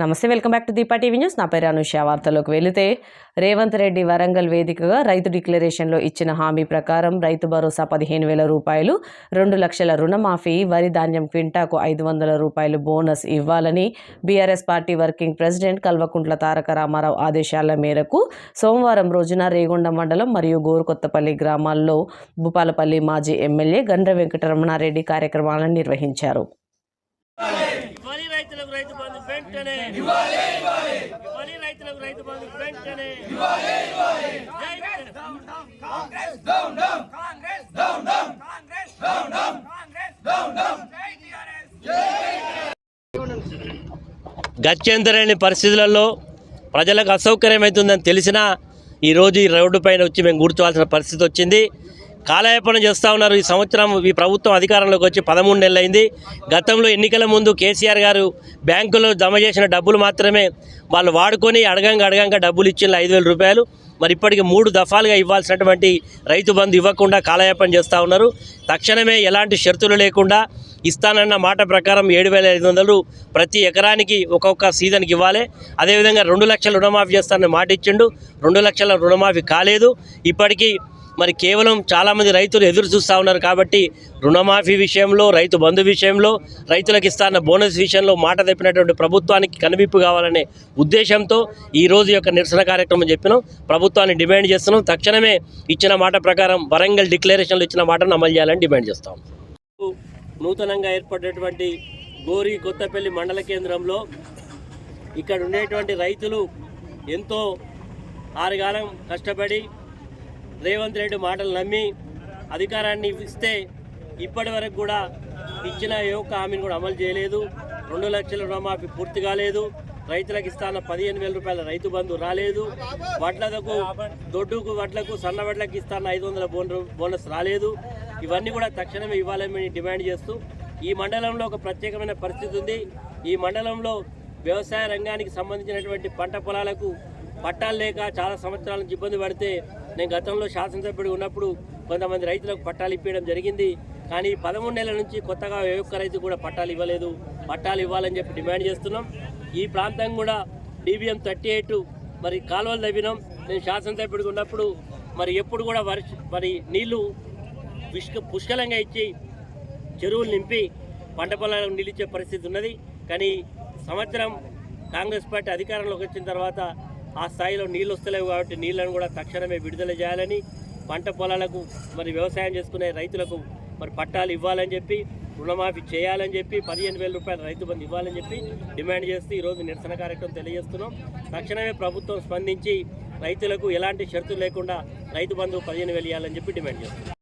నమస్తే welcome back to Deepa TV news. నా పేరు అనుష. వార్తలోకి వెళితే రేవంత్ రెడ్డి వరంగల్ వేదికగా రైతు డిక్లరేషన్లో ఇచ్చిన హామీ ప్రకారం రైతు భరోసా పదిహేను వేల రూపాయలు రెండు లక్షల రుణమాఫీ వరి ధాన్యం క్వింటాకు ఐదు వందల రూపాయలు బోనస్ ఇవ్వాలని BRS party working president Kalvakuntla Taraka Ramarao ఆదేశాల మేరకు సోమవారం రోజున రేగొండ మండలం మరియు గోరుకొత్తపల్లి గ్రామాల్లో భూపాలపల్లి మాజీ ఎమ్మెల్యే గండ్ర వెంకటరమణారెడ్డి కార్యక్రమాలను నిర్వహించారు. రైతులకు రైతు బంధు వెంటనే. ఇవ్వాలి రైతులకు రైతు బంధు వెంటనే. గత్యంతరని పరిస్థితులలో ప్రజలకు అసౌకర్యమవుతుందని తెలిసినా ఈరోజు ఈ రోడ్డు పైన వచ్చి మేము కూర్చోవాల్సిన పరిస్థితి వచ్చింది. కాలయాపన చేస్తూ ఉన్నారు. ఈ సంవత్సరం ఈ ప్రభుత్వం అధికారంలోకి వచ్చి పదమూడు నెలలైంది. గతంలో ఎన్నికల ముందు కేసీఆర్ గారు బ్యాంకులో జమ చేసిన డబ్బులు మాత్రమే వాళ్ళు వాడుకొని అడగంగా అడగంగా డబ్బులు ఇచ్చిన ఐదు వేల రూపాయలు. మరి ఇప్పటికి మూడు దఫాలుగా ఇవ్వాల్సినటువంటి రైతు బంధు ఇవ్వకుండా కాలయాపన చేస్తూ ఉన్నారు. తక్షణమే ఎలాంటి షరతులు లేకుండా ఇస్తానన్న మాట ప్రకారం ఏడు వేల ఐదు వందలు ప్రతి ఎకరానికి ఒక్కొక్క సీజన్కి ఇవ్వాలి. అదేవిధంగా రెండు లక్షల రుణమాఫీ చేస్తానని మాట ఇచ్చిండు. రెండు లక్షల రుణమాఫీ కాలేదు. ఇప్పటికీ మరి కేవలం చాలామంది రైతులు ఎదురు చూస్తూ ఉన్నారు కాబట్టి రుణమాఫీ విషయంలో రైతు బంధు విషయంలో రైతులకు ఇస్తాన్న బోనస్ విషయంలో మాట తప్పినటువంటి ప్రభుత్వానికి కనువిప్పు కావాలనే ఉద్దేశంతో ఈ రోజు యొక్క నిరసన కార్యక్రమం చెప్పినాం. ప్రభుత్వాన్ని డిమాండ్ చేస్తున్నాం. తక్షణమే ఇచ్చిన మాట ప్రకారం వరంగల్ డిక్లరేషన్లో ఇచ్చిన మాటను అమలు చేయాలని డిమాండ్ చేస్తాం. నూతనంగా ఏర్పడినటువంటి గోరి కొత్తపల్లి మండల కేంద్రంలో ఇక్కడ ఉండేటువంటి రైతులు ఎంతో ఆరుగాలం కష్టపడి రేవంత్ రెడ్డి మాటలు నమ్మి అధికారాన్ని ఇస్తే ఇప్పటి వరకు కూడా ఇచ్చిన ఏ ఒక్క హామీని కూడా అమలు చేయలేదు. రెండు లక్షల రుణమాఫీ పూర్తి కాలేదు. రైతులకు ఇస్తాన పదిహేను వేల రూపాయల రైతు బంధు రాలేదు. వడ్లకు దొడ్డుకు వడ్లకు సన్న వడ్లకు ఇస్తాన ఐదు వందల బోనస్ రాలేదు. ఇవన్నీ కూడా తక్షణమే ఇవ్వాలని డిమాండ్ చేస్తూ ఈ మండలంలో ఒక ప్రత్యేకమైన పరిస్థితి ఉంది. ఈ మండలంలో వ్యవసాయ రంగానికి సంబంధించినటువంటి పంట పొలాలకు పట్టాలు లేక చాలా సంవత్సరాల నుంచి ఇబ్బంది పడితే నేను గతంలో శాసనసభ్యుడు ఉన్నప్పుడు కొంతమంది రైతులకు పట్టాలు ఇప్పించడం జరిగింది. కానీ పదమూడు నెలల నుంచి కొత్తగా ఏ ఒక్క రైతు కూడా పట్టాలు ఇవ్వలేదు. పట్టాలు ఇవ్వాలని చెప్పి డిమాండ్ చేస్తున్నాం. ఈ ప్రాంతం కూడా డీబీఎం థర్టీ ఎయిట్ మరి కాలువలు తవ్వినాం. నేను శాసనసభ్యుడికి ఉన్నప్పుడు మరి ఎప్పుడు కూడా వర్ష మరి నీళ్ళు పుష్క పుష్కలంగా ఇచ్చి చెరువులు నింపి పంట పొలాలకు నిలిచే పరిస్థితి ఉన్నది. కానీ సంవత్సరం కాంగ్రెస్ పార్టీ అధికారంలోకి వచ్చిన తర్వాత ఆ స్థాయిలో నీళ్ళు వస్తలేవు కాబట్టి నీళ్ళను కూడా తక్షణమే విడుదల చేయాలని పంట పొలాలకు మరి వ్యవసాయం చేసుకునే రైతులకు మరి పట్టాలు ఇవ్వాలని చెప్పి రుణమాఫీ చేయాలని చెప్పి పదిహేను వేల రూపాయల రైతు బంధు ఇవ్వాలని చెప్పి డిమాండ్ చేస్తూ ఈరోజు నిరసన కార్యక్రమం తెలియజేస్తున్నాం. తక్షణమే ప్రభుత్వం స్పందించి రైతులకు ఎలాంటి షరతులు లేకుండా రైతు బంధు పదిహేను వేలు ఇవ్వాలని చెప్పి డిమాండ్ చేస్తున్నాం.